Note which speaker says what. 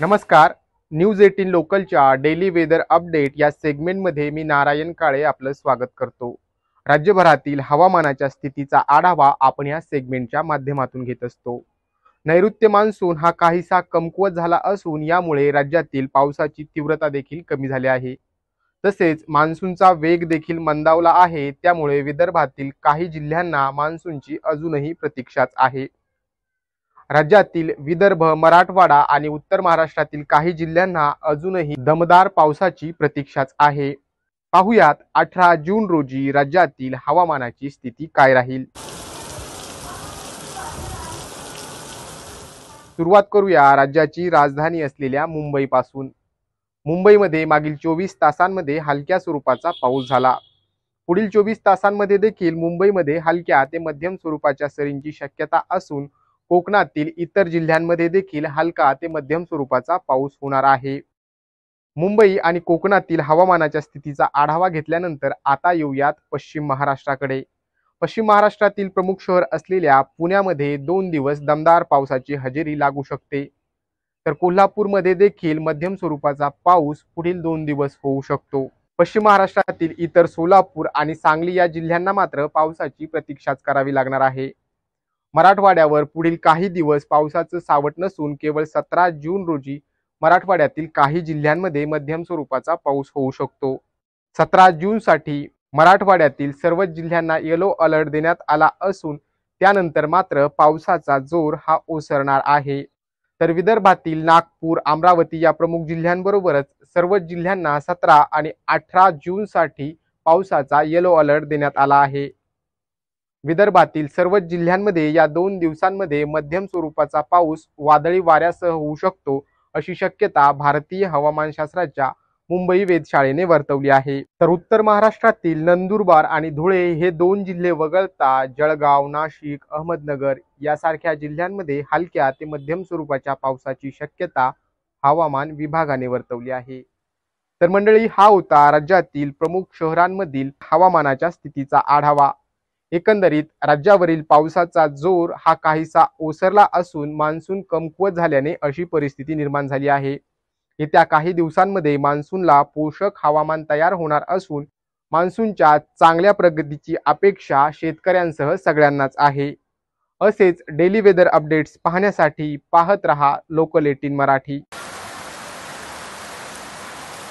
Speaker 1: नमस्कार. News eighteen लोकलच्या daily weather update या सेगमेंटमध्ये मी नारायण काळे आपलं स्वागत करतो. राज्यभरातील हवामानाच्या स्थितीचा आढावा आपण या सेगमेंटच्या माध्यमातून घेत असतो. नैऋत्य मान्सून हा काहीसा कमकुवत झाला असून यामुळे राज्यातील पावसाची तीव्रता देखील कमी झाली आहे. तसेच मान्सूनचा वेग देखील मंदावला आहे त्यामुळे विदर्भातील काही जिल्ह्यांना मान्सूनची अजूनही प्रतीक्षाच आहे. राज्यातील विदर्भ मराठवाडा आणि उत्तर महाराष्ट्रातील काही जिल्ह्यांना अजूनही दमदार पावसाची प्रतीक्षाच आहे. पाहुयात अठरा जून रोजी राज्यातील हवामानाची स्थिती काय राहील? सुरुवात करूया राज्याची राजधानी असलेल्या मुंबईपासून. मुंबईमध्ये मागील चोवीस तासांमध्ये हलक्या स्वरूपाचा पाऊस झाला. पुढील चोवीस तासांमध्ये देखील मुंबईमध्ये हलक्या ते मध्यम स्वरूपाच्या सरींची शक्यता असून कोकणातील इतर जिल्ह्यांमध्ये देखील हलका ते मध्यम स्वरूपाचा पाऊस होणार आहे. मुंबई आणि कोकणातील हवामानाच्या स्थितीचा आढावा घेतल्यानंतर आता येऊयात पश्चिम महाराष्ट्राकडे. पश्चिम महाराष्ट्रातील प्रमुख शहर असलेल्या पुण्यामध्ये दोन दिवस दमदार पावसाची हजेरी लागू शकते. तर कोल्हापूरमध्ये देखील मध्यम स्वरूपाचा पाऊस पुढील दोन दिवस होऊ शकतो. पश्चिम महाराष्ट्रातील इतर सोलापूर आणि सांगली या जिल्ह्यांना मात्र पावसाची प्रतीक्षाच करावी लागणार आहे. मराठवाड्यावर पुढील काही दिवस पावसाचं सावट नसून केवळ सतरा जून रोजी मराठवाड्यातील काही जिल्ह्यांमध्ये मध्यम स्वरूपाचा पाऊस होऊ शकतो. सतरा जूनसाठी मराठवाड्यातील सर्वच जिल्ह्यांना येलो अलर्ट देण्यात आला असून त्यानंतर मात्र पावसाचा जोर हा ओसरणार आहे. तर विदर्भातील नागपूर अमरावती या प्रमुख जिल्ह्यांबरोबरच सर्वच जिल्ह्यांना सतरा आणि अठरा जूनसाठी पावसाचा येलो अलर्ट देण्यात आला आहे. विदर्भातील सर्वच जिल्ह्यांमध्ये या दोन दिवसांमध्ये मध्यम स्वरूपाचा पाऊस वादळी वाऱ्यासह होऊ शकतो अशी शक्यता भारतीय हवामानशास्त्राच्या मुंबई वेधशाळेने वर्तवली आहे. तर उत्तर महाराष्ट्रातील नंदुरबार आणि धुळे हे दोन जिल्हे वगळता जळगाव नाशिक अहमदनगर यासारख्या जिल्ह्यांमध्ये हलक्या ते मध्यम स्वरूपाच्या पावसाची शक्यता हवामान विभागाने वर्तवली आहे. तर मंडळी हा होता राज्यातील प्रमुख शहरांमधील हवामानाच्या स्थितीचा आढावा. एकंदरीत राज्यावरील पावसाचा जोर हा काहीसा ओसरला असून मान्सून कमकुवत झाल्याने अशी परिस्थिती निर्माण झाली आहे. येत्या काही दिवसांमध्ये मान्सूनला पोषक हवामान तयार होणार असून मान्सूनच्या चांगल्या प्रगतीची अपेक्षा शेतकऱ्यांसह सगळ्यांनाच आहे. असेच डेली वेदर अपडेट्स पाहण्यासाठी पाहत रहा लोकल एटीन मराठी.